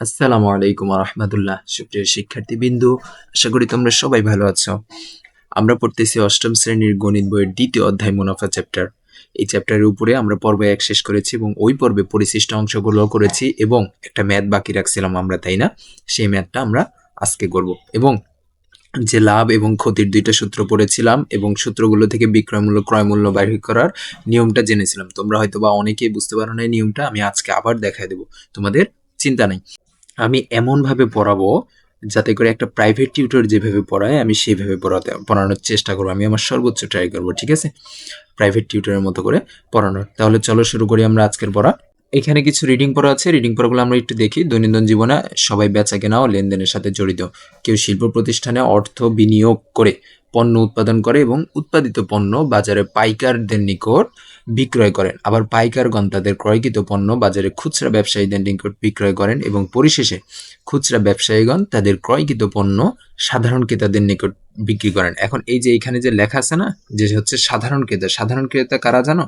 আসসালামু আলাইকুম রহমতুল্লাহ সুপ্রিয় শিক্ষার্থী বিন্দু আশা করি তোমরা সবাই ভালো আছো। আমরা পড়তেছি অষ্টম শ্রেণির গণিত বইয়ের দ্বিতীয় অধ্যায় মুনাফা চ্যাপ্টার। এই চ্যাপ্টারের উপরে আমরা পর্ব এক শেষ করেছি এবং ওই পর্বে পরিশিষ্ট অংশগুলো করেছি এবং একটা ম্যাথ বাকি রাখছিলাম আমরা, তাই না? সেই ম্যাথটা আমরা আজকে করব। এবং যে লাভ এবং ক্ষতির দুইটা সূত্র পড়েছিলাম এবং সূত্রগুলো থেকে বিক্রয়মূল্য, ক্রয়মূল্য ক্রয় মূল্য বাহির করার নিয়মটা জেনেছিলাম। তোমরা হয়তো বা অনেকেই বুঝতে পারো না এই নিয়মটা, আমি আজকে আবার দেখায় দেবো। তোমাদের চিন্তা নেই। আমি এমনভাবে পড়াবো যাতে করে একটা প্রাইভেট টিউটর যেভাবে পড়ায়, আমি সেইভাবে পড়াতে পড়ানোর চেষ্টা করব। আমি আমার সর্বোচ্চ ট্রাই করব, ঠিক আছে? প্রাইভেট টিউটরের মতো করে পড়ানোর। তাহলে চলো শুরু করি আমরা আজকের পড়া। এখানে কিছু রিডিং পড়া আছে। রিডিং পড়াগুলো আমরা একটু দেখি। দৈনন্দিন জীবনে সবাই বেচা কেনা ও লেনদেনের সাথে জড়িত। কেউ শিল্প প্রতিষ্ঠানে অর্থ বিনিয়োগ করে পণ্য উৎপাদন করে এবং উৎপাদিত পণ্য বাজারে পাইকারদের নিকট বিক্রয় করেন। আবার পাইকারগণ তাদের ক্রয়কৃত পণ্য বাজারে খুচরা ব্যবসায়ীদের নিকট বিক্রয় করেন এবং পরিশেষে খুচরা ব্যবসায়ীগণ তাদের ক্রয়কৃত পণ্য সাধারণ ক্রেতাদের নিকট বিক্রি করেন। এখন এই যে এখানে যে লেখা আছে না, যে হচ্ছে সাধারণ ক্রেতা। সাধারণ ক্রেতা কারা জানো?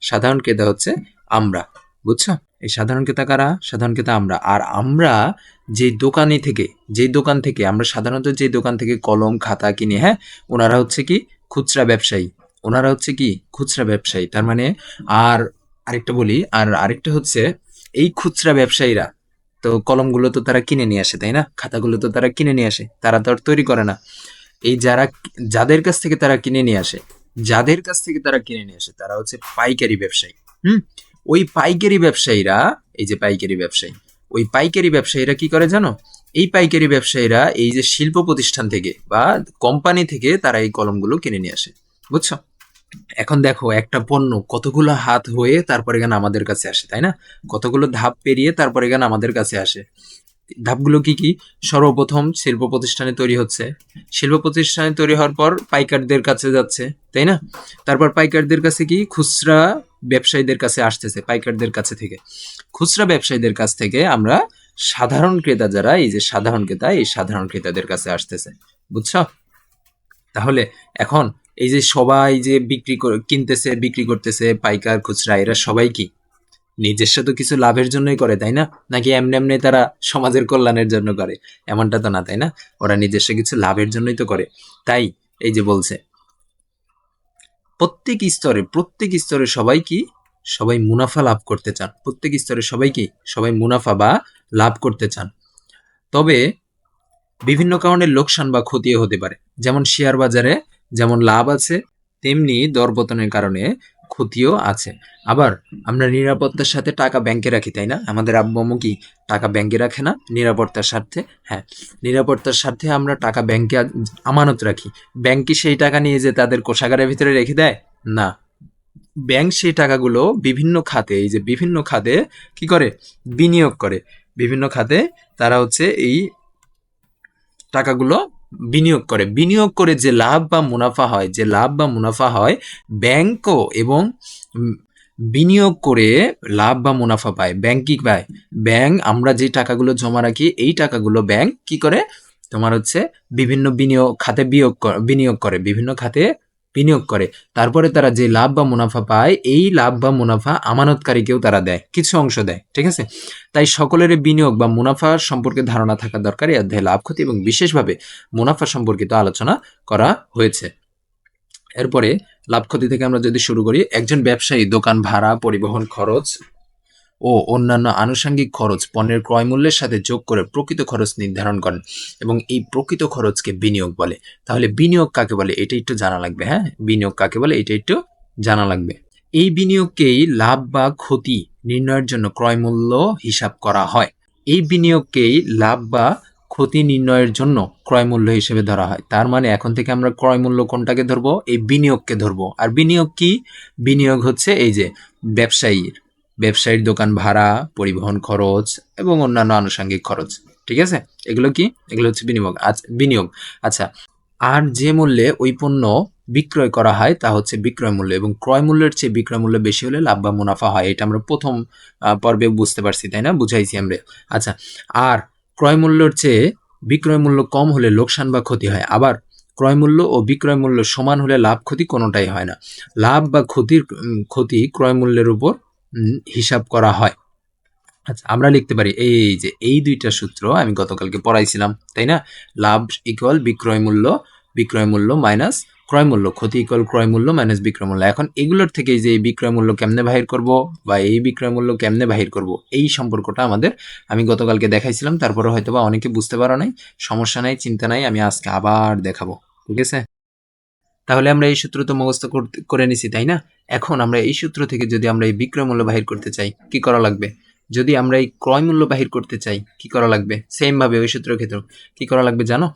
সাধারণ ক্রেতা হচ্ছে আমরা। বুঝছ? এই সাধারণ ক্রেতা কারা? সাধারণ ক্রেতা আমরা। আর আমরা যে দোকানি থেকে, যেই দোকান থেকে, আমরা সাধারণত যে দোকান থেকে কলম, খাতা কিনি হ্যাঁ ওনারা হচ্ছে কি? খুচরা ব্যবসায়ী। ওনারা হচ্ছে কি? খুচরা ব্যবসায়ী। তার মানে আর আরেকটা বলি, আর আরেকটা হচ্ছে, এই খুচরা ব্যবসায়ীরা, তো কলমগুলো তো তারা কিনে নিয়ে আসে, তাই না? খাতাগুলো তো তারা কিনে নিয়ে আসে, তারা তো আর তৈরি করে না। এই যারা, যাদের কাছ থেকে তারা কিনে নিয়ে আসে, যাদের কাছ থেকে তারা কিনে নিয়ে আসে, তারা হচ্ছে পাইকারি ব্যবসায়ী, হুম? ওই পাইকারি ব্যবসায়ীরা, এই যে পাইকারি ব্যবসায়ী, ওই পাইকারি ব্যবসায়ীরা কি করে জানো? এই পাইকারি ব্যবসায়ীরা এই যে শিল্প প্রতিষ্ঠান থেকে বা কোম্পানি থেকে তারা এই কলমগুলো কিনে নিয়ে আসে, বুঝছ? এখন দেখো একটা পণ্য কতগুলো হাত হয়ে তারপরে এখানে আমাদের কাছে আসে, তাই না? কতগুলো ধাপ পেরিয়ে তারপরে এখানে আমাদের কাছে আসে? ধাপগুলো কি কি? সর্বপ্রথম শিল্প প্রতিষ্ঠানে তৈরি হচ্ছে। শিল্প প্রতিষ্ঠানে তৈরি হওয়ার পর পাইকারদের কাছে যাচ্ছে, তাই না? তারপর পাইকারদের কাছে কি? খুচরা ব্যবসায়ীদের কাছে আসতেছে, পাইকারদের কাছে থেকে। খুচরা ব্যবসায়ীদের কাছ থেকে আমরা সাধারণ ক্রেতা যারা, এই যে সাধারণ ক্রেতা, এই সাধারণ ক্রেতাদের কাছে আসতেছে। বুঝছ? তাহলে এখন এই যে সবাই যে বিক্রি কিনতেছে, বিক্রি করতেছে, পাইকার, খুচরা, এরা সবাই কি? নিজস্ব তো কিছু লাভের জন্যই করে, তাই না? নাকি এমনি এমনি তারা সমাজের কল্যাণের জন্য করে? এমনটা তো না, তাই না? ওরা নিজস্ব কিছু লাভের জন্যই তো করে। তাই এই যে বলছে প্রত্যেক স্তরে প্রত্যেক স্তরে সবাই কি? সবাই মুনাফা লাভ করতে চান। প্রত্যেক স্তরে সবাই কি? সবাই মুনাফা বা লাভ করতে চান। তবে বিভিন্ন কারণে লোকসান বা ক্ষতিও হতে পারে। যেমন শেয়ার বাজারে যেমন লাভ আছে, তেমনি দরপতনের কারণে ক্ষতিও আছে। আবার আমরা নিরাপত্তার সাথে টাকা ব্যাংকে রাখি, তাই না? আমাদের আব্বু কি টাকা ব্যাংকে রাখে না? নিরাপত্তার স্বার্থে? হ্যাঁ। নিরাপত্তার স্বার্থে আমরা টাকা ব্যাংকে আমানত রাখি। ব্যাংক কি সেই টাকা নিয়ে যে তাদের কোষাগারের ভিতরে রেখে দেয়? না। ব্যাংক সেই টাকাগুলো বিভিন্ন খাতে, এই যে বিভিন্ন খাতে কি করে? বিনিয়োগ করে। বিভিন্ন খাতে তারা হচ্ছে এই টাকাগুলো বিনিয়োগ করে। বিনিয়োগ করে যে লাভ বা মুনাফা হয়, যে লাভ বা মুনাফা হয়, ব্যাংকও এবং বিনিয়োগ করে লাভ বা মুনাফা পায়। ব্যাংক কি পায়? ব্যাংক, আমরা যে টাকাগুলো জমা রাখি, এই টাকাগুলো ব্যাংক কি করে? তোমার হচ্ছে বিভিন্ন বিনিয়োগ, খাতে বিয়োগ বিনিয়োগ করে। বিভিন্ন খাতে বিনিয়োগ করে। তারপরে তারা যে লাভ বা মুনাফা পায়, এই লাভ বা মুনাফা আমানতকারীকেও তারা দেয়, কিছু অংশ দেয়, ঠিক আছে? তাই সকলের বিনিয়োগ বা মুনাফা সম্পর্কে ধারণা থাকা দরকার এই অধ্যায়ে লাভ ক্ষতি এবং বিশেষভাবে মুনাফা সম্পর্কিত আলোচনা করা হয়েছে। এরপরে লাভ ক্ষতি থেকে আমরা যদি শুরু করি, একজন ব্যবসায়ী, দোকান ভাড়া, পরিবহন খরচ ও অন্যান্য আনুষঙ্গিক খরচ পণ্যের ক্রয় মূল্যের সাথে যোগ করে প্রকৃত খরচ নির্ধারণ করেন এবং এই প্রকৃত খরচকে বিনিয়োগ বলে। তাহলে বিনিয়োগ কাকে বলে? এটা একটু জানা লাগবে হ্যাঁ? বিনিয়োগ কাকে বলে? এটা একটু জানা লাগবে। এই বিনিয়োগকেই লাভ বা ক্ষতি নির্ণয়ের জন্য ক্রয় মূল্য হিসাব করা হয়। এই বিনিয়োগকেই লাভ বা ক্ষতি নির্ণয়ের জন্য ক্রয় মূল্য হিসেবে ধরা হয়। তার মানে এখন থেকে আমরা ক্রয় মূল্য কোনটাকে ধরবো? এই বিনিয়োগকে ধরবো। আর বিনিয়োগ কি? বিনিয়োগ হচ্ছে এই যে ব্যবসায়ীর ব্যবসায়ীর দোকান ভাড়া, পরিবহন খরচ এবং অন্যান্য আনুষঙ্গিক খরচ। ঠিক আছে? এগুলো কি? এগুলো হচ্ছে বিনিয়োগ। বিনিয়োগ। আচ্ছা আর যে মূল্যে ওই পণ্য বিক্রয় করা হয় তা হচ্ছে বিক্রয় মূল্য এবং ক্রয় মূল্যের চেয়ে বিক্রয় মূল্য বেশি হলে লাভ বা মুনাফা হয়। এটা আমরা প্রথম পর্বে বুঝতে পারছি, তাই না? বুঝাইছি আমরা। আচ্ছা আর ক্রয় মূল্যের চেয়ে বিক্রয় মূল্য কম হলে লোকসান বা ক্ষতি হয়। আবার ক্রয় মূল্য ও বিক্রয় মূল্য সমান হলে লাভ ক্ষতি কোনোটাই হয় না। লাভ বা ক্ষতির ক্ষতি ক্রয় মূল্যের উপর হিসাব করা হয়। আচ্ছা আমরা লিখতে পারি, এই যে, এই দুইটা সূত্র আমি গতকালকে পড়াইছিলাম, তাই না? লাভ ইকুয়াল বিক্রয় মূল্য বিক্রয় মূল্য মাইনাস ক্রয় মূল্য, ক্ষতি ইকুয়াল ক্রয় মূল্য মাইনাস বিক্রয় মূল্য। এখন এগুলোর থেকে যে বিক্রয় মূল্য কেমনে বাহির করব বা এই বিক্রয় মূল্য কেমনে বাহির করব, এই সম্পর্কটা আমাদের আমি গতকালকে দেখাইছিলাম, তারপরে হয়তো বা অনেকে বুঝতে পারো নাই, সমস্যা নাই, চিন্তা নাই, আমি আজকে আবার দেখাবো। ঠিক আছে? তাহলে আমরা এই সূত্র তো মুখস্থ করে নিছি, তাই না? এখন আমরা এই সূত্র থেকে যদি আমরা এই বিক্রয় মূল্য বাহির করতে চাই, কি করা লাগবে? যদি আমরা এই ক্রয় মূল্য বাহির করতে চাই, কি করা লাগবে? সেমভাবে ওই সূত্রের ক্ষেত্রে, কি করা লাগবে জানো?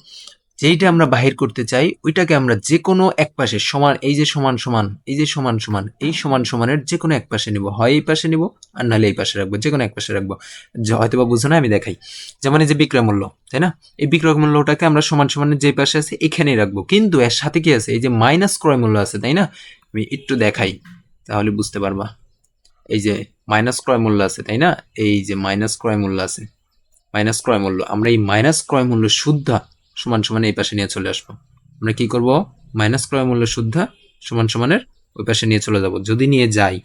যেইটা আমরা বাহির করতে চাই, ওইটাকে আমরা যে কোনো এক পাশে, সমান, এই যে সমান সমান, এই যে সমান সমান, এই সমান, সমানের যে কোনো এক পাশে নিব। হয় এই পাশে নিব, আর নাহলে এই পাশে রাখব যে কোনো এক পাশে রাখব। হয়তো বা বুঝো না, আমি দেখাই। যেমন এই যে বিক্রয় মূল্য তাই না? এই বিক্রয় মূল্যটাকে আমরা সমান, সমানের যে পাশে আছে, এখানেই রাখব। কিন্তু এর সাথে কি আছে? এই যে মাইনাস ক্রয় মূল্য আছে, তাই না? আমি একটু দেখাই, তাহলে বুঝতে পারবা। এই যে মাইনাস ক্রয় মূল্য আছে, তাই না? এই যে মাইনাস ক্রয় মূল্য আছে, মাইনাস ক্রয় মূল্য। আমরা এই মাইনাস ক্রয় মূল্য শুদ্ধা সমান সমান এই পাশে নিয়ে চলে আসব। আমরা কি করব? মাইনাস ক্রয় মূল্য শুদ্ধা সমান সমানের ওই পাশে নিয়ে চলে যাব। যদি নিয়ে যাই,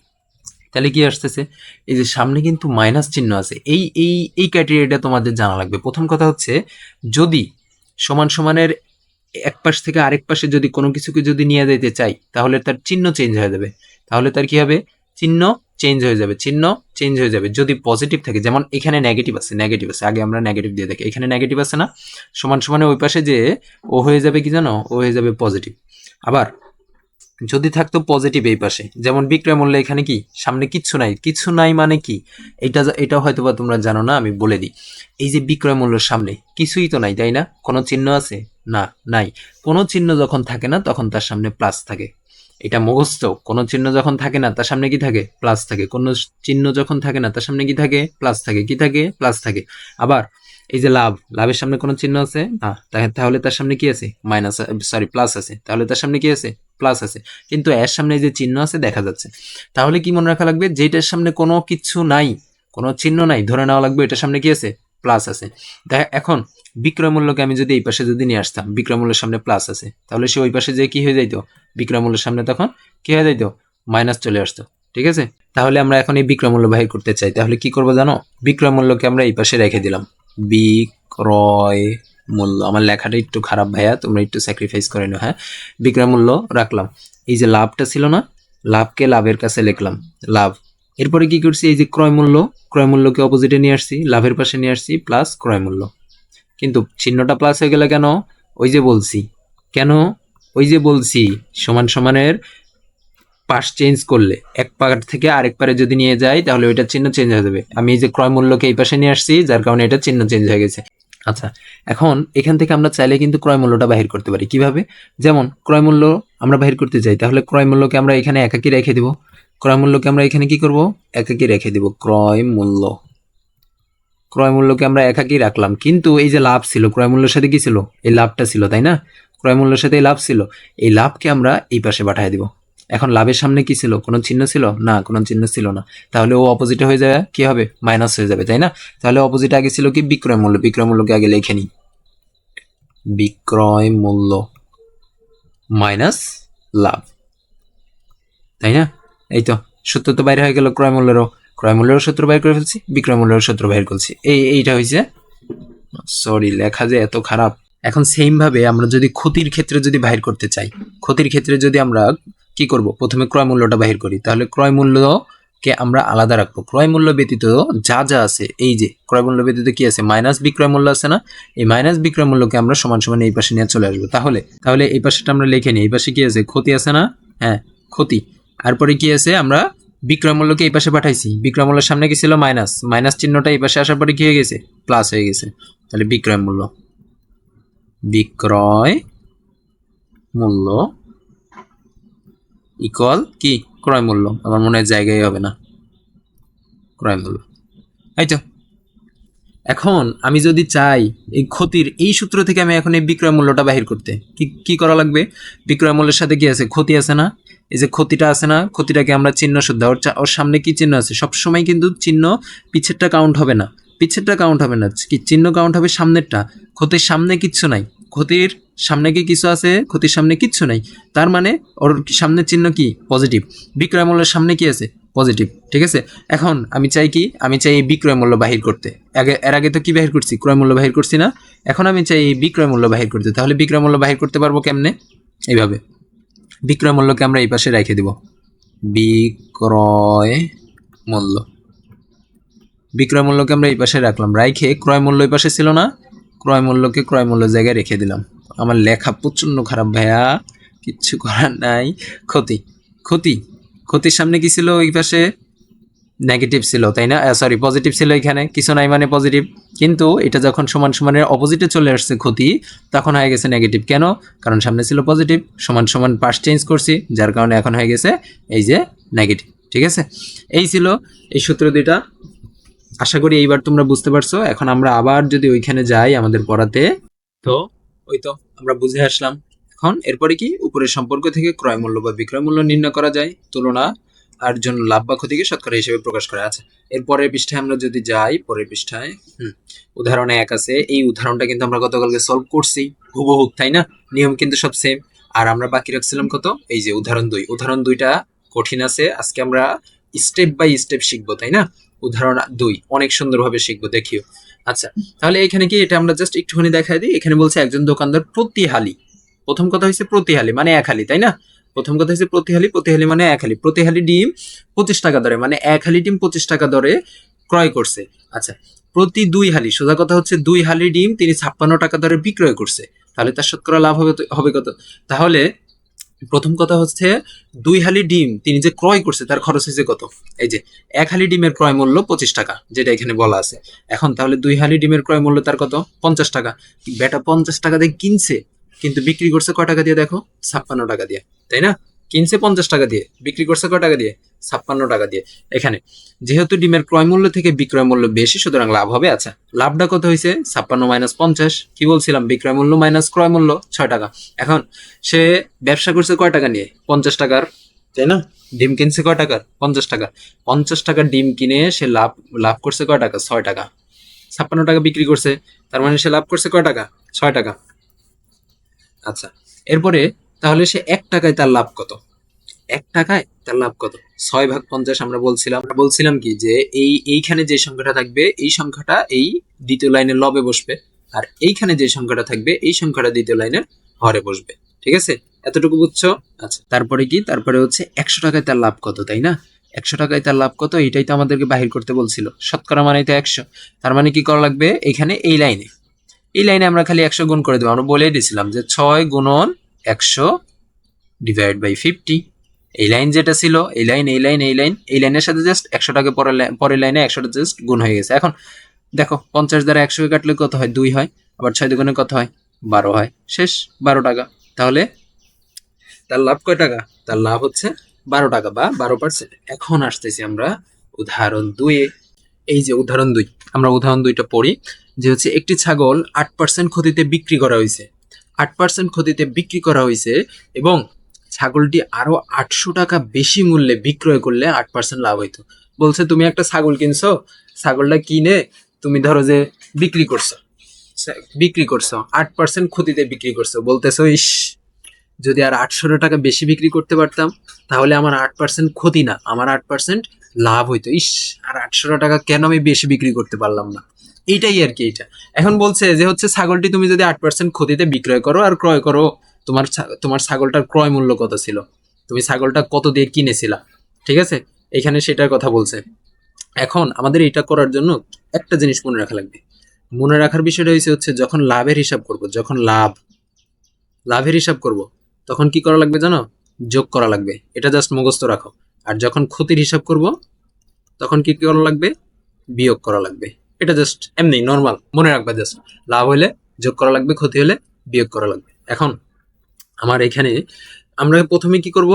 তাহলে কি আসতেছে? এই যে সামনে কিন্তু মাইনাস চিহ্ন আছে। এই এই এই ক্রাইটেরিয়াটা তোমাদের জানা লাগবে। প্রথম কথা হচ্ছে, যদি সমান সমানের এক পাশ থেকে আরেক পাশে যদি কোনো কিছুকে যদি নিয়ে যেতে চাই, তাহলে তার চিহ্ন চেঞ্জ হয়ে যাবে। তাহলে তার কি হবে? চিহ্ন চেঞ্জ হয়ে যাবে, চিহ্ন চেঞ্জ হয়ে যাবে। যদি পজিটিভ থাকে, যেমন এখানে নেগেটিভ আছে নেগেটিভ আছে, আগে আমরা নেগেটিভ দিয়ে দেখি। এখানে নেগেটিভ আছে না? সমান সমানে ওই পাশে যে ও হয়ে যাবে কি জানো? ও হয়ে যাবে পজিটিভ আবার যদি থাকতো পজিটিভ এই পাশে, যেমন বিক্রয় মূল্য এখানে কি? সামনে কিচ্ছু নাই। কিছু নাই মানে কি? এটা এটা হয়তো বা তোমরা জানো না, আমি বলে দিই। এই যে বিক্রয় মূল্যের সামনে, কিছুই তো নাই, তাই না? কোনো চিহ্ন আছে? না, নাই। কোনো চিহ্ন যখন থাকে না, তখন তার সামনে প্লাস থাকে। এটা মুখস্থ। কোনো চিহ্ন যখন থাকে না, তার সামনে কি থাকে? প্লাস থাকে। কোনো চিহ্ন যখন থাকে না, তার সামনে কি থাকে? প্লাস থাকে। কি থাকে? প্লাস থাকে। আবার এই যে লাভ, লাভের সামনে কোনো চিহ্ন আছে? না। তাহলে তার সামনে কি আছে? মাইনাস সরি প্লাস আছে। তাহলে তার সামনে কি আছে? প্লাস আছে। কিন্তু এর সামনে যে চিহ্ন আছে, দেখা যাচ্ছে। তাহলে কি মনে রাখা লাগবে? যেটার সামনে কোনো কিছু নাই, কোনো চিহ্ন নাই, ধরে নেওয়া লাগবে, এটার সামনে কি আছে? প্লাস আছে। এখন বিক্রয় মূল্যকে আমি যদি এই পাশে যদি নিয়ে আসতাম বিক্রয় মূল্যের সামনে প্লাস আছে, তাহলে সে ওই পাশে যে কি হয়ে যাইতো? বিক্রয় মূল্যের সামনে তখন কি হয়ে যাইতো? মাইনাস চলে আসতো, ঠিক আছে? তাহলে আমরা এখন এই বিক্রয় মূল্য বাহির করতে চাই। তাহলে কি করব জানো? বিক্রয় মূল্যকে আমরা এই পাশে রেখে দিলাম। বিক্রয় মূল্য আমার লেখাটা একটু খারাপ ভাইয়া, তোমরা একটু স্যাক্রিফাইস করে নাও হ্যাঁ? বিক্রয় মূল্য রাখলাম। এই যে লাভটা ছিল না, লাভকে লাভের কাছে লিখলাম। লাভ। এরপরে কি করছি? এই যে ক্রয় মূল্য ক্রয় মূল্যকে অপোজিটে নিয়ে আসছি, লাভের পাশে নিয়ে আসছি প্লাস ক্রয় মূল্য কিন্তু চিহ্নটা প্লাস হয়ে গেলে কেন? ওই যে বলছি। কেন? ওই যে বলছি, সমান সমানের পাশ চেঞ্জ করলে, এক পার থেকে আরেক পারে যদি নিয়ে যাই, তাহলে ওইটা চিহ্ন চেঞ্জ হয়ে যাবে। আমি এই যে ক্রয় মূল্যকে এই পাশে নিয়ে আসছি, যার কারণে এটা চিহ্ন চেঞ্জ হয়ে গেছে। আচ্ছা এখন এখান থেকে আমরা চাইলে কিন্তু ক্রয় মূল্যটা বাহির করতে পারি। কীভাবে? যেমন, ক্রয় মূল্য আমরা বাহির করতে চাই, তাহলে ক্রয় মূল্যকে আমরা এখানে একাকি রেখে দিব। ক্রয় মূল্যকে আমরা এখানে কি করব? একাকি রেখে দিব। ক্রয় মূল্য। ক্রয় মূল্যকে আমরা একাকি রাখলাম। কিন্তু এই যে লাভ ছিল ক্রয় মূল্যের সাথে কি ছিল? এই লাভটা ছিল, তাই না? ক্রয় মূল্যের সাথে এই লাভ ছিল। এই লাভকে আমরা এই পাশে পাঠিয়ে দিব। এখন লাভের সামনে কি ছিল? কোনো চিহ্ন ছিল? না, কোনো চিহ্ন ছিল না। তাহলে ও অপোজিটে হয়ে যাবে কি হবে? মাইনাস হয়ে যাবে, তাই না? তাহলে অপোজিট আগে ছিল কি? বিক্রয় মূল্য। বিক্রয় মূল্যকে আগে লিখে নিই। বিক্রয় মূল্য মাইনাস লাভ। তাই না? এই তো, সূত্র তো বাইরে হয়ে গেল ক্রয় মূল্যেরও ক্রয় মূল্যেরও সূত্র বাইর করে ফেলছি, বিক্রয় মূল্যেরও সূত্র বাইর করছি। এই, এইটা হয়েছে সরি লেখা যে এত খারাপ। এখন সেম ভাবে আমরা যদি ক্ষতির ক্ষেত্রে যদি বাহির করতে চাই, ক্ষতির ক্ষেত্রে যদি আমরা কি করব? প্রথমে ক্রয় মূল্যটা বাহির করি। তাহলে ক্রয় মূল্যকে আমরা আলাদা রাখব। ক্রয় মূল্য ব্যতীত যা যা আছে, এই যে, ক্রয় মূল্য ব্যতীত কি আছে? মাইনাস বিক্রয় মূল্য আছে না? এই মাইনাস বিক্রয় মূল্যকে আমরা সমান সমান এই পাশে নিয়ে চলে আসব। তাহলে তাহলে এই পাশেটা আমরা লিখে নিই। এই পাশে কি আছে? ক্ষতি আছে না? হ্যাঁ ক্ষতি। তারপরে কি আছে? আমরা বিক্রয় মূল্যকে এই পাশে পাঠাইছি। বিক্রয় মূল্যের সামনে কি ছিল মাইনাস। মাইনাস চিহ্নটা এই পাশে আসার পরে কি হয়ে গেছে? প্লাস হয়ে গেছে। তাহলে বিক্রয় মূল্য বিক্রয় মূল্য ইকল কি? ক্রয় মূল্য আমার মনে হয় জায়গায় হবে না। ক্রয় মূল্য এই তো। এখন আমি যদি চাই এই ক্ষতির এই সূত্র থেকে আমি এখন এই বিক্রয় মূল্যটা বাহির করতে, কি কি করা লাগবে? বিক্রয় মূল্যের সাথে কি আছে? ক্ষতি আছে না? এই যে ক্ষতিটা আছে না, ক্ষতিটাকে আমরা চিহ্ন শুদ্ধ, ওর ওর সামনে কি চিহ্ন আছে? সবসময় কিন্তু চিহ্ন পিছেরটা কাউন্ট হবে না। পিছেরটা কাউন্ট হবে না। কি, চিহ্ন কাউন্ট হবে সামনেরটা। ক্ষতির সামনে কিচ্ছু নাই। ক্ষতির সামনে কি কিছু আছে? ক্ষতির সামনে কিচ্ছু নাই। তার মানে ওর সামনে চিহ্ন কি? পজিটিভ বিক্রয় মূল্যের সামনে কি আছে? পজিটিভ ঠিক আছে? এখন আমি চাই কি? আমি চাই বিক্রয় মূল্য বাহির করতে। আগে, এর আগে তো কি বাহির করছি? ক্রয় মূল্য বাহির করছি না। এখন আমি চাই বিক্রয় মূল্য বাহির করতে। তাহলে বিক্রয় মূল্য বাহির করতে পারব কেমনে? এইভাবে। বিক্রয় মূল্যকে আমরা এই পাশে রেখে দিব। বিক্রয় মূল্য। বিক্রয় মূল্যকে আমরা এই পাশে রাখলাম। রাইখে ক্রয় মূল্য এই পাশে ছিল না। ক্রয় মূল্যকে ক্রয় মূল্য জায়গায় রেখে দিলাম। আমার লেখা প্রচণ্ড খারাপ, ভাইয়া। কিচ্ছু করার নাই। ক্ষতি। ক্ষতি। ক্ষতির সামনে কি ছিল ওই পাশে? নেগেটিভ ছিল, তাই না? সরি পজিটিভ ছিল এখানে। কিছু নাই মানে পজিটিভ কিন্তু এটা যখন সমান সমানের অপোজিটে চলে আসছে ক্ষতি, তখন হয়ে গেছে নেগেটিভ কেন? কারণ সামনে ছিল পজিটিভ সমান সমান পাশ চেঞ্জ করছি, যার কারণে এখন হয়ে গেছে এই যে নেগেটিভ ঠিক আছে? এই ছিল এই সূত্র দুইটা। আশা করি এইবার তোমরা বুঝতে পারছ। এখন আমরা আবার যদি ওইখানে যাই আমাদের পড়াতে, তো ওই তো আমরা বুঝে আসলাম। এখন এরপরে কি? উপরের সম্পর্ক থেকে ক্রয় মূল্য বা বিক্রয় মূল্য নির্ণয় করা যায়। তুলনা আর জন্য লাভ বা ক্ষতিকে শতকরা হিসেবে প্রকাশ করা আছে। এর পরের পৃষ্ঠায় আমরা যদি যাই, পরের পৃষ্ঠায়, হুম, উদাহরণে এক আছে। এই উদাহরণটা কিন্তু আমরা গতকালকে সলভ করছি। হুবহু, তাই না? নিয়ম কিন্তু সব সেম আর আমরা বাকি রাখছিলাম কত? এই যে উদাহরণ দুই। উদাহরণ দুইটা কঠিন আছে। আজকে আমরা স্টেপ বাই স্টেপ শিখব, তাই না? উদাহরণ দুই। অনেক সুন্দরভাবে শিখব, দেখিও। আচ্ছা তাহলে এখানে কি? এটা আমরা জাস্ট একটুখানি দেখাই দিই। এখানে বলছে একজন দোকানদার প্রতি হালি। প্রথম কথা হচ্ছে প্রতি হালি মানে এক হালি, তাই না? প্রথম কথা হচ্ছে প্রতিহালি প্রতিহালি মানে এক হালি। প্রতি হালি ডিম পঁচিশ টাকা দরে মানে এক হালি ডিম পঁচিশ টাকা দরে ক্রয় করছে। আচ্ছা প্রতি দুই হালি, সোজা কথা হচ্ছে দুই হালি ডিম তিনি ছাপ্পান্ন টাকা দরে বিক্রয় করছে। তাহলে তার শতকরা লাভ হবে হবে কত? তাহলে প্রথম কথা হচ্ছে দুই হালি ডিম তিনি যে ক্রয় করছে তার খরচ হয়েছে কত? এই যে, এক হালি ডিমের ক্রয় মূল্য পঁচিশ টাকা, যেটা এখানে বলা আছে। এখন তাহলে দুই হালি ডিমের ক্রয় মূল্য তার কত? পঞ্চাশ টাকা। বেটা পঞ্চাশ টাকা দিয়ে কিনছে কিন্তু বিক্রি করছে কয় টাকা দিয়ে দেখো? ছাপ্পান্ন টাকা দিয়ে, তাই না? কিনছে পঞ্চাশ টাকা দিয়ে, বিক্রি করছে কয় টাকা দিয়ে? ছাপ্পান্ন টাকা দিয়ে। এখানে, যেহেতু ডিমের ক্রয় মূল্য থেকে বিক্রয় মূল্য বেশি, সুতরাং লাভ হবে আচ্ছা লাভটা কত হয়েছে? ছাপ্পান্ন মাইনাস পঞ্চাশ। কি বলছিলাম? বিক্রয় মূল্য মাইনাস ক্রয় মূল্য, ছয় টাকা। এখন, সে ব্যবসা করছে কয় টাকা নিয়ে? পঞ্চাশ টাকার, তাই না? ডিম কিনছে কয় টাকার? পঞ্চাশ টাকা। পঞ্চাশ টাকার ডিম কিনে সে লাভ লাভ করছে কয় টাকা? ছয় টাকা। ছাপ্পান্ন টাকা বিক্রি করছে, তার মানে সে লাভ করছে কয় টাকা? ছয় টাকা। আচ্ছা এরপরে তাহলে সে এক টাকায় তার লাভ কত? এক টাকায় তার লাভ কত? ছয় ভাগ পঞ্চাশ আমরা বলছিলাম। আমরা বলছিলাম কি যে এই, এইখানে যে সংখ্যাটা থাকবে, এই সংখ্যাটা এই দ্বিতীয় লাইনের লবে বসবে। আর এইখানে যে সংখ্যাটা থাকবে, এই সংখ্যাটা দ্বিতীয় লাইনের হরে বসবে। ঠিক আছে? এতটুকু বুঝছ? আচ্ছা তারপরে কি? তারপরে হচ্ছে একশো টাকায় তার লাভ কত, তাই না? একশো টাকায় তার লাভ কত? এটাই তো আমাদেরকে বাহির করতে বলছিল। শতকরা মানে তো একশো। তার মানে কি করা লাগবে? এখানে এই লাইনে। এই লাইনে আমরা খালি একশো গুণ করে দেবো। আমরা বলেই দিয়েছিলাম যে ছয় গুণন একশো ডিভাইড বাই ফিফটি এই লাইন যেটা ছিল, এই লাইন এই লাইন এই লাইন, এই লাইনের সাথে জাস্ট একশো টাকা পরের লাই- পরের লাইনে একশোটা জাস্ট গুণ হয়ে গেছে। এখন দেখো, পঞ্চাশ দ্বারা একশো কাটলে কত হয়? দুই হয়। আবার ছয় দুগুণে কত হয়? বারো হয়। শেষ, বারো টাকা। তাহলে তার লাভ কয় টাকা? তার লাভ হচ্ছে বারো টাকা বা বারো পার্সেন্ট এখন আসতেছি আমরা উদাহরণ দুয়ে এই যে উদাহরণ দুই, আমরা উদাহরণ দুইটা পড়ি, যে হচ্ছে একটি ছাগল আট পার্সেন্ট ক্ষতিতে বিক্রি করা হয়েছে। আট পার্সেন্ট ক্ষতিতে বিক্রি করা হয়েছে এবং ছাগলটি আরও আটশো টাকা বেশি মূল্যে বিক্রয় করলে আট পার্সেন্ট লাভ হইতো। বলছে, তুমি একটা ছাগল কিনছো, ছাগলটা কিনে তুমি ধরো যে বিক্রি করছ বিক্রি করছ, আট পার্সেন্ট ক্ষতিতে বিক্রি করছ। বলতেছো, ইস, যদি আর আটশো টাকা বেশি বিক্রি করতে পারতাম, তাহলে আমার আট পার্সেন্ট ক্ষতি না, আমার আট পার্সেন্ট লাভ হইতো। ইস, আর আটশো টাকা কেন আমি বেশি বিক্রি করতে পারলাম না? এইটাই আর কি এটা এখন বলছে যে হচ্ছে ছাগলটি তুমি যদি আট পার্সেন্ট ক্ষতিতে বিক্রয় করো আর ক্রয় করো, তোমার তোমার ছাগলটার ক্রয় মূল্য কত ছিল? তুমি ছাগলটা কত দিয়ে কিনেছিলা? ঠিক আছে? এখানে সেটার কথা বলছে। এখন আমাদের এটা করার জন্য একটা জিনিস মনে রাখা লাগবে। মনে রাখার বিষয়টা হচ্ছে হচ্ছে যখন লাভের হিসাব করব, যখন লাভ, লাভের হিসাব করব, তখন কি করা লাগবে জানো? যোগ করা লাগবে। এটা জাস্ট মুখস্থ রাখো। আর যখন ক্ষতির হিসাব করব, তখন কি করা লাগবে? বিয়োগ করা লাগবে। এটা জাস্ট এমনি নর্মাল মনে রাখবে জাস্ট লাভ হলে যোগ করা লাগবে, ক্ষতি হলে বিয়োগ করা লাগবে। এখন আমার এখানে আমরা প্রথমে কি করব?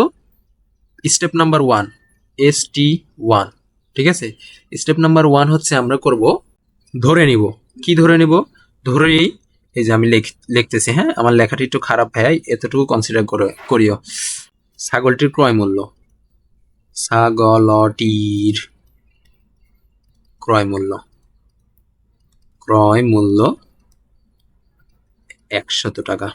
Step number one S T one ঠিক আছে? স্টেপ নাম্বার ওয়ান হচ্ছে আমরা করব, ধরে নিব। কি ধরে নিব? ধরেই এই যে আমি লেখ লিখতেছি হ্যাঁ? আমার লেখাটি একটু খারাপ ভাই, এতটুকু কনসিডার করে করিও। ছাগলটির ক্রয় মূল্য। ছাগলটির ক্রয় মূল্য। ক্রয় মূল্য একশত টাকা।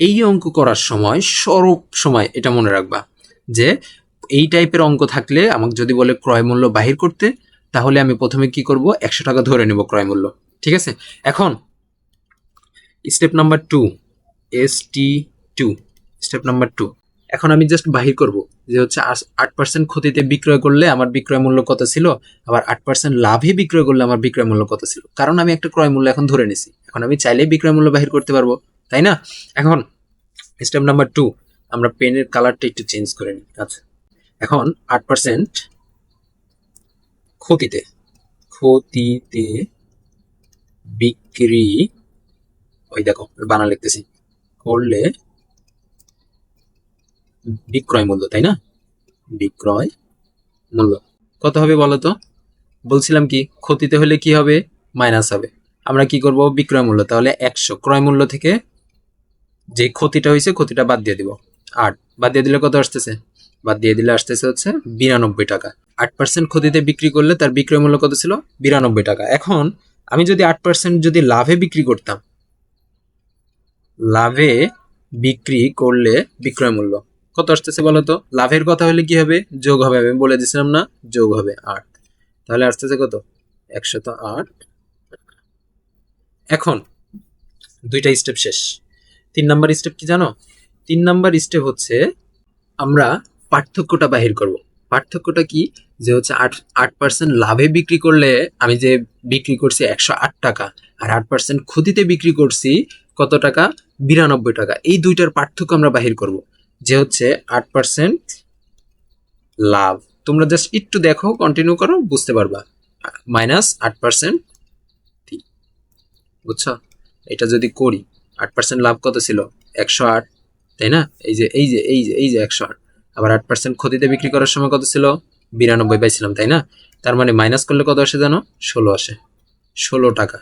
এই অঙ্ক করার সময় সরব সময়, এটা মনে রাখবা যে এই টাইপের অঙ্ক থাকলে আমাকে যদি বলে ক্রয় মূল্য বাহির করতে, তাহলে আমি প্রথমে কি করব? একশো টাকা ধরে নেব ক্রয় মূল্য। ঠিক আছে? এখন step number two S T two step number two এখন আমি জাস্ট বাহির করব যে হচ্ছে আট পার্সেন্ট ক্ষতিতে বিক্রয় করলে আমার বিক্রয় মূল্য কত ছিল, আবার আট পার্সেন্ট লাভে বিক্রয় করলে আমার বিক্রয় মূল্য কত ছিল। কারণ আমি একটা ক্রয় মূল্য এখন ধরে নিছি। এখন আমি চাইলেই বিক্রয় মূল্য বাহির করতে পারব, তাই না? এখন স্টেপ নাম্বার টু আমরা পেনের কালারটা একটু চেঞ্জ করে নিই আচ্ছা এখন আট পার্সেন্ট ক্ষতিতে ক্ষতিতে বিক্রি, ওই দেখো বানা লিখতেছি, করলে বিক্রয় মূল্য, তাই না? বিক্রয় মূল্য। কত হবে বলো তো? বলছিলাম কি, ক্ষতিতে হলে কি হবে? মাইনাস হবে। আমরা কি করব? বিক্রয় মূল্য। তাহলে একশো। ক্রয় মূল্য থেকে যে ক্ষতিটা হয়েছে, ক্ষতিটা বাদ দিয়ে দিব। আট। বাদ দিয়ে দিলে কত আসতেছে? বাদ দিয়ে দিলে আসতেছে হচ্ছে বিরানব্বই টাকা। আট পার্সেন্ট ক্ষতিতে বিক্রি করলে তার বিক্রয় মূল্য কত ছিল? বিরানব্বই টাকা। এখন আমি যদি আট পার্সেন্ট যদি লাভে বিক্রি করতাম, লাভে বিক্রি করলে বিক্রয় মূল্য কত আসতেছে বলো তো লাভের কথা হলে কি হবে? যোগ হবে, আমি বলে দিছিলাম না, যোগ হবে আট। তাহলে আসতেছে কত? একশত আট। এখন দুইটা স্টেপ শেষ। তিন নাম্বার স্টেপ কি জানো? তিন নাম্বার স্টেপ হচ্ছে আমরা পার্থক্যটা বাহির করব। পার্থক্যটা কি? যে হচ্ছে আট আট পার্সেন্ট লাভে বিক্রি করলে আমি যে বিক্রি করছি একশো আট টাকা, আর আট পার্সেন্ট ক্ষতিতে বিক্রি করছি কত টাকা? বিরানব্বই টাকা। এই দুইটার পার্থক্য আমরা বাহির করব। যে হচ্ছে আট পার্সেন্ট লাভ। তোমরা জাস্ট একটু দেখো কন্টিনিউ করো, বুঝতে পারবা। মাইনাস আট পার্সেন্ট বুঝছ? এটা যদি করি, আট পার্সেন্ট লাভ কত ছিল? একশো আট, তাই না? এই যে এই যে এই যে এই যে একশো আট। আবার আট পার্সেন্ট ক্ষতিতে বিক্রি করার সময় কত ছিল? বিরানব্বই পাইছিলাম, তাই না? তার মানে মাইনাস করলে কত আসে জানো? ষোলো আসে। ষোলো টাকা।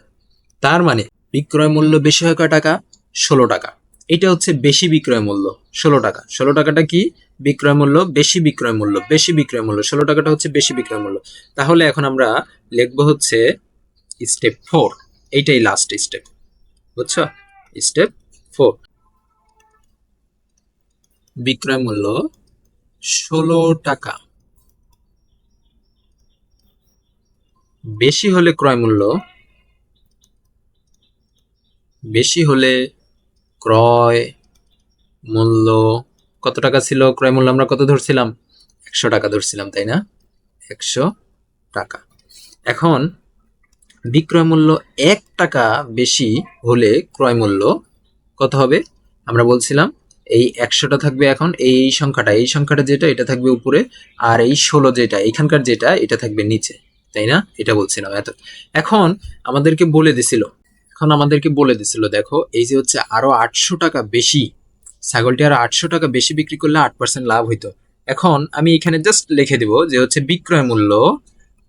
তার মানে বিক্রয় মূল্য বেশি হয় কয় টাকা? ষোলো টাকা। এটা হচ্ছে বেশি বিক্রয় মূল্য, ষোলো টাকা। ষোলো টাকাটা কি? বিক্রয় মূল্য, বেশি বিক্রয় মূল্য, বেশি বিক্রয় মূল্য। ষোলো টাকাটা হচ্ছে বেশি বিক্রয় মূল্য। তাহলে এখন আমরা লিখব হচ্ছে স্টেপ ফোর এইটাই লাস্ট স্টেপ বুঝছ? স্টেপ ফোর বিক্রয় মূল্য, ষোলো টাকা। বেশি হলে ক্রয় মূল্য, বেশি হলে ক্রয় মূল্য কত টাকা ছিল? ক্রয় মূল্য আমরা কত ধরছিলাম? একশো টাকা ধরছিলাম, তাই না? একশো টাকা। এখন বিক্রয় মূল্য এক টাকা বেশি হলে ক্রয় মূল্য কত হবে? আমরা বলছিলাম এই একশোটা থাকবে এখন এই সংখ্যাটা এই সংখ্যাটা যেটা, এটা থাকবে উপরে আর এই ষোলো যেটা, এখানকার যেটা, এটা থাকবে নিচে, তাই না? এটা বলছিলাম এত। এখন আমাদেরকে বলে দিছিল এখন আমাদেরকে বলে দিছিল, দেখো, এই যে হচ্ছে আরও আটশো টাকা বেশি, ছাগলটি আরও আটশো টাকা বেশি বিক্রি করলে আট পার্সেন্ট লাভ হইতো। এখন আমি এখানে জাস্ট লিখে দিব যে হচ্ছে বিক্রয় মূল্য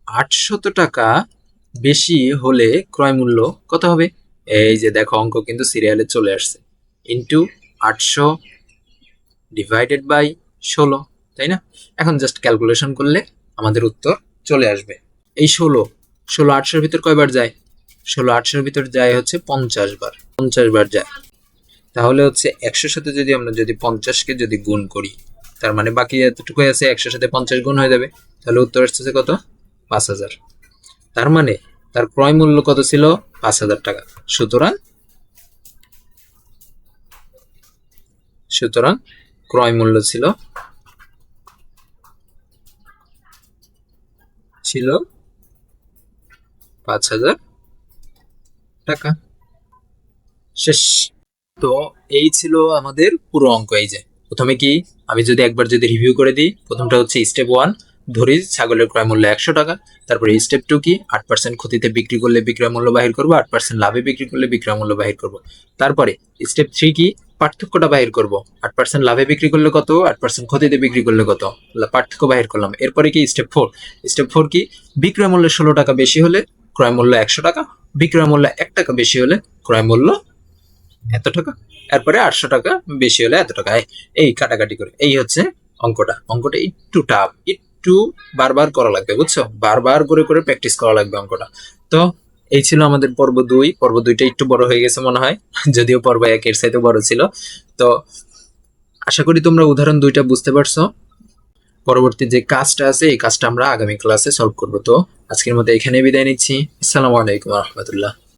আটশত টাকা বেশি হলে ক্রয় মূল্য কত হবে? এই যে দেখো, অঙ্ক কিন্তু সিরিয়ালে চলে আসছে। ইন্টু আটশো ডিভাইডেড বাই ষোলো, তাই না? এখন জাস্ট ক্যালকুলেশন করলে আমাদের উত্তর চলে আসবে। এই ষোলো ষোলো আটশোর ভিতর কয়বার যায়? ষোলো আটশোর ভিতর যায় হচ্ছে পঞ্চাশ বার পঞ্চাশ বার যায়। তাহলে হচ্ছে একশোর সাথে যদি আমরা যদি পঞ্চাশকে যদি গুণ করি, তার মানে বাকি এতটুকু আছে, একশোর সাথে পঞ্চাশ গুণ হয়ে যাবে, তাহলে উত্তর আসতেছে কত? পাঁচ হাজার। তার মানে তার ক্রয় মূল্য কত ছিল? পাঁচ হাজার টাকা। সুতরাং সুতরাং ক্রয় মূল্য ছিল ছিল পাঁচ হাজার টাকা। শেষ। তো এই ছিল আমাদের পুরো অঙ্ক এই যে। প্রথমে কি, আমি যদি একবার যদি রিভিউ করে দিই, প্রথমটা হচ্ছে স্টেপ ওয়ান ধরি ছাগলের ক্রয় মূল্য একশো টাকা। তারপরে স্টেপ টু কি, আট পার্সেন্ট ক্ষতিতে বিক্রি করলে বিক্রয় মূল্য বাহির করব, আট পার্সেন্ট লাভে বিক্রি করলে বিক্রয় মূল্য বাহির করব। তারপরে স্টেপ থ্রি কি, পার্থক্যটা বাহির করব। আট পার্সেন্ট লাভে বিক্রি করলে কত, আট পার্সেন্ট ক্ষতিতে বিক্রি করলে কত পার্থক্য বাহির করলাম। এরপরে কি স্টেপ ফোর স্টেপ ফোর কি, বিক্রয় মূল্য ষোলো টাকা বেশি হলে ক্রয় মূল্য একশো টাকা, বিক্রয় মূল্য এক টাকা বেশি হলে ক্রয় মূল্য এত টাকা, এরপরে আটশো টাকা বেশি হলে এত টাকা। এই- কাটাকাটি করে। এই হচ্ছে অঙ্কটা। অঙ্কটা একটু টাফ একটু বারবার করা লাগবে, বুঝছ? বারবার করে করে প্র্যাকটিস করা লাগবে অঙ্কটা। তো এই ছিল আমাদের পর্ব দুই। পর্ব দুইটা একটু বড় হয়ে গেছে মনে হয়, যদিও পর্ব একের সাথে বড় ছিল। তো আশা করি তোমরা উদাহরণ দুইটা বুঝতে পারছ। পরবর্তী যে কাজটা আছে, এই কাজটা আমরা আগামী ক্লাসে সলভ করব। তো আজকের মতো এখানে বিদায় নিচ্ছি। আসসালামু আলাইকুম রহমতুল্লাহ।